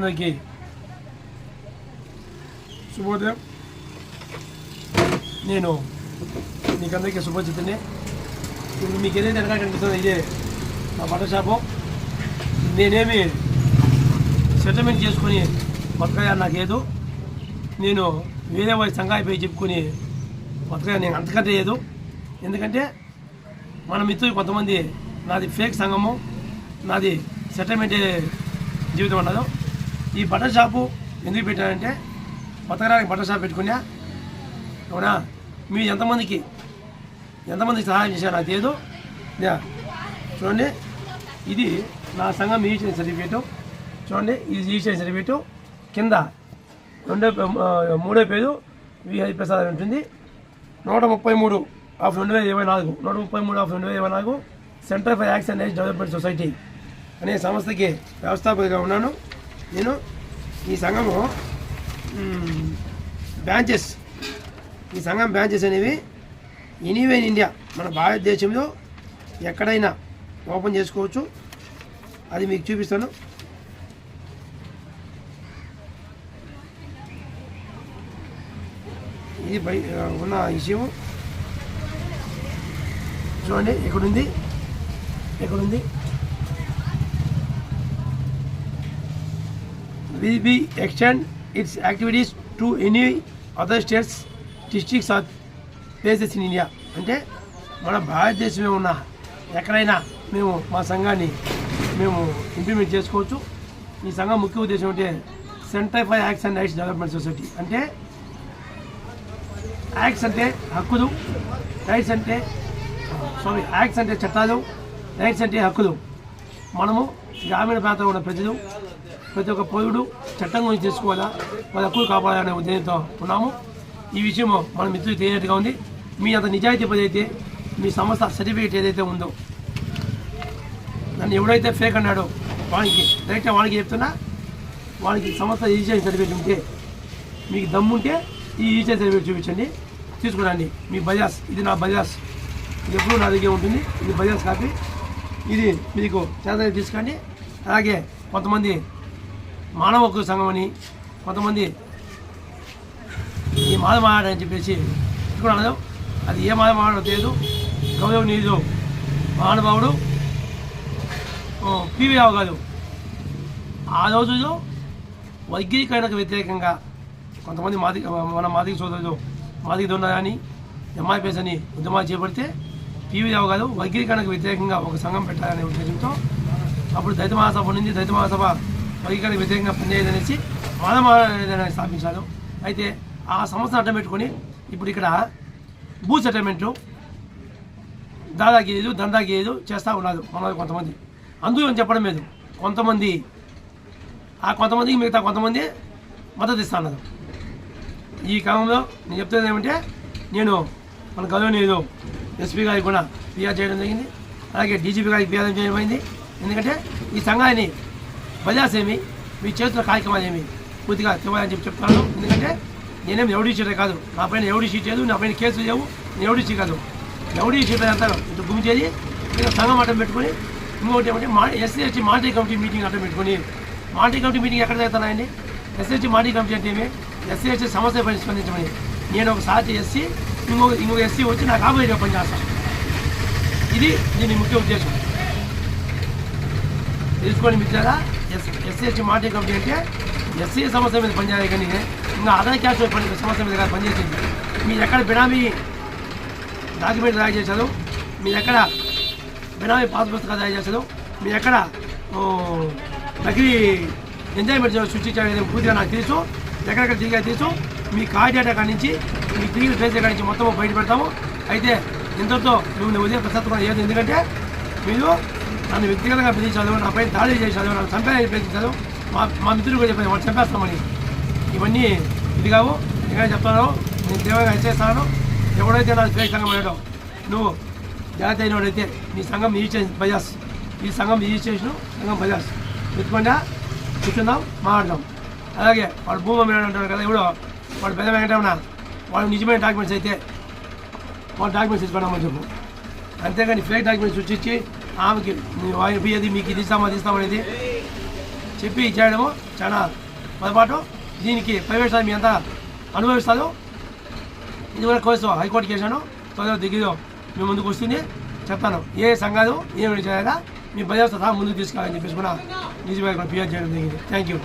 అందరికీ శుభోదయం నేను మీకు అందరికీ శుభోచితుని ఇప్పుడు మీకు ఏదైతే వెనక కనిపిస్తుందో ఇదే మా బట్ట షాపు నేనేమి సెటిల్మెంట్ చేసుకొని బతకగా నాకేదు నేను వేరే వారి సంఘాయి పోయి చెప్పుకొని బతకగా నేను అంతకంటే లేదు ఎందుకంటే మన మిత్రులు కొంతమంది నాది ఫేక్ సంఘము నాది సెటిల్మెంట్ జీవితం ఉండదు ఈ బట్టల షాపు ఎందుకు పెట్టానంటే బతకడానికి బట్టల షాప్ పెట్టుకున్నా అవునా? మీరు ఎంతమందికి ఎంతమందికి సహాయం చేశారు నాకు తెలియదు చూడండి. ఇది నా సంఘం రిజిస్ట్రేషన్ సర్టిఫికేటు చూడండి ఇది రిజిస్ట్రేషన్ సర్టిఫికేటు కింద రెండో మూడో పేరు విహరి ప్రసాద్ అని ఉంటుంది. నూట ముప్పై మూడు ఆఫ్ రెండు వేల ఇరవై నాలుగు నూట ముప్పై మూడు ఆఫ్ రెండు వేల ఇరవై నాలుగు centre for acts and development society అనే సంస్థకి వ్యవస్థాపకుడిగా ఉన్నాను. నేను ఈ సంఘము బ్రాంచెస్ ఈ సంఘం బ్రాంచెస్ అనేవి ఎనీవే ఇన్ ఇండియా మన భారతదేశంలో ఎక్కడైనా ఓపెన్ చేసుకోవచ్చు. అది మీకు చూపిస్తాను. ఇది బై ఉన్న విషయం చూడండి ఎక్కడుంది? ఎక్కడుంది? Will be extend its activities to any other states, districts or places in India. అంటే మన భారతదేశంలో ఉన్న ఎక్కడైనా మేము మా సంఘాన్ని మేము ఇంప్లిమెంట్ చేసుకోవచ్చు. ఈ సంఘం ముఖ్య ఉద్దేశం అంటే centre for acts and rights development society అంటే యాక్ట్స్ అంటే హక్కులు రైట్స్ అంటే సారీ యాక్ట్స్ అంటే చట్టాలు రైట్స్ అంటే హక్కులు. మనము గ్రామీణ ప్రాంతంలో ఉన్న ప్రజలు ప్రతి ఒక్క పౌరుడు చట్టం గురించి తెలుసుకోవాలా? వాళ్ళ హక్కులు కాపాడాలనే ఉద్దేశంతో ఉన్నాము. ఈ విషయం మన మిత్రులు తెలియనట్టుగా ఉంది. మీ అంత నిజాయితీ పదైతే మీ సంస్థ సర్టిఫికేట్ ఏదైతే ఉందో నన్ను ఎవడైతే ఫేక్ అన్నాడో వానికి డైరెక్ట్గా వానికి చెప్తున్నా వానికి సంస్థ రిజిస్ట్రేషన్ సర్టిఫికేట్ ఉంటే మీకు దమ్ముంటే ఈ రిజిస్ట్రేషన్ సర్టిఫికేట్ చూపించండి. తీసుకురండి. మీ బజాజ్ ఇది నా బజాజ్. ఎప్పుడు నా దగ్గర ఉంటుంది. ఇది బజాజ్ కాపీ. ఇది మీకు చేత తీసుకోండి అలాగే కొంతమంది మానవ హక్కు సంఘం అని కొంతమంది ఈ మాల అని చెప్పేసి ఇక్కడ అనదాం అది ఏ మాల మాడో తెలియదు గౌరవనీయులు మహానుభావుడు పివి రావు గారు. ఆ రోజుల్లో వర్గీకరణకు వ్యతిరేకంగా కొంతమంది మాది మన మాదిక సోదరులు మాదిక దొన్న కానీ ఎంఐపిఎస్ అని ఉద్యమాలు చేపడితే పివి రావు గారు వర్గీకరణకు వ్యతిరేకంగా ఒక సంఘం పెట్టాలనే ఉద్దేశంతో అప్పుడు దళిత మహాసభ ఉండింది దళిత మహాసభ వర్గీకరణకు వ్యతిరేకంగా పనిచేయదనేసి మానవ స్థాపించారు. అయితే ఆ సంస్థను అడ్డం పెట్టుకొని ఇప్పుడు ఇక్కడ భూ సెటిల్మెంట్లు దాదాగిరీలు దందాగిరీలు చేస్తూ ఉన్నారు మన కొంతమంది. అందులో చెప్పడం లేదు. కొంతమంది ఆ కొంతమందికి మిగతా కొంతమంది మద్దతు ఇస్తా ఉన్నారు. ఈ క్రమంలో నేను చెప్తుంది ఏమంటే నేను మన గౌరవనీయులు ఎస్పీ గారికి కూడా ఫిర్యాదు చేయడం జరిగింది. అలాగే డీజీపీ గారికి ఫిర్యాదు చేయడం అయింది ఎందుకంటే ఈ సంఘాన్ని బజాస్ ఏమి మీ చేతుల కార్యక్రమాలు ఏమి? పూర్తిగా తెవ్వాలని చెప్పి చెప్తున్నాను. ఎందుకంటే నేనేం ఎవడీ షీటే కాదు. నా పైన ఎవడీ షీట్ లేదు నా పైన కేసులు లేవు నేను ఎవడీ షీట్ కాదు. ఎవడీ షీట్ అంటారు ఇటు గుమి చేసి ఇంకా సంఘం అడ్డం పెట్టుకొని ఇంకొకటి ఏమంటే మా ఎస్సీ ఎస్టీ మాటీ కమిటీ మీటింగ్ అడ్డం పెట్టుకుని మాటీ కమిటీ మీటింగ్ ఎక్కడ జరుగుతున్నాయండి? ఎస్సీ మాటీ కమిటీ అంటే ఏమి? ఎస్సీ ఎస్టీ సమస్య పైన స్పందించమని. నేను ఒక సాటి ఎస్సీ ఇంకొక ఇంకొక ఎస్సీ వచ్చి నాకు ఆపోజిట్గా పనిచేస్తాను ఇది దీని ముఖ్య ఉద్దేశం. తెలుసుకోండి మిత్రులారా ఎస్సీ ఎస్టీ మాటీ కమిటీ అంటే ఎస్సీ సమస్య మీద పనిచేయాలి కానీ ఇంకా అదర్ క్యాస్ట్ పని సమస్య మీద కాదు పనిచేసింది. మీరు ఎక్కడ బినామీ డాక్యుమెంట్ తయారు చేశారు? మీరు ఎక్కడ బినామీ పాస్ పుస్తకాలు తయారు చేశారు? మీరు ఎక్కడ నకిలీ ఎంజాయ్మెంట్ సృష్టించారు పూర్తిగా నాకు తెలుసు. ఎక్కడెక్కడ తిరిగా తెలుసు. మీ కార్డ్ డేటా కాడి నుంచి మీ తిరిగి ఫేస్ కాడి నుంచి మొత్తం బయట పెడతాము అయితే ఇంతతో మిమ్మల్ని ఉదయం ప్రసత్వం లేదు ఎందుకంటే మీరు నన్ను వ్యక్తిగతంగా పిలిచి నా పైన దాడి చేశారు నన్ను చంపేయాలని ప్రయత్నించారు మా మా మిత్రులు కూడా చెప్పాను వాళ్ళు చంపేస్తామని ఇవన్నీ ఇది కావు. ఇంకా చెప్తాను నేను తీవ్రంగా హెచ్చరిస్తాను. ఎవడైతే నా ఫేక్ సంఘం అయ్యాడో నువ్వు జాగ్రత్త అయినవాడైతే నీ సంఘం రిజిస్ట్రేషన్ బజాస్ ఈ సంఘం రిజిస్ట్రేషన్ సంఘం బజాస్ ఎత్తుకుండా కూర్చుందాం మాట్లాడదాం. అలాగే వాడు భూమి మీద అంటాడు కదా ఇప్పుడు వాడు పెద్ద వెంకటరమణ. వాడు నిజమైన డాక్యుమెంట్స్ అయితే వాడు డాక్యుమెంట్స్ ఇచ్చుకోవడం చెప్పు. అంతేగాని ఫేక్ డాక్యుమెంట్స్ సృష్టించి ఆమెకి మీ ఆయన పోయేది మీకు ఇది ఇస్తామా అది ఇస్తామనేది చెప్పి ఇచ్చేయడము చాలా పొరపాటు. దీనికి ప్రైవేట్ మీ అంతా అనుభవిస్తారు. ఇది కూడా కోసం హైకోర్టు వేసాను త్వరగా దిగిలో మీ ముందుకు వస్తుంది. చెప్తాను. ఏ సంఘాలు ఏమి చేయాలా మీ ప్రజలతో సహా ముందుకు తీసుకోవాలని చెప్పేసి కూడా నిజమైన ఫిర్యాదు చేయడం జరిగింది. Thank you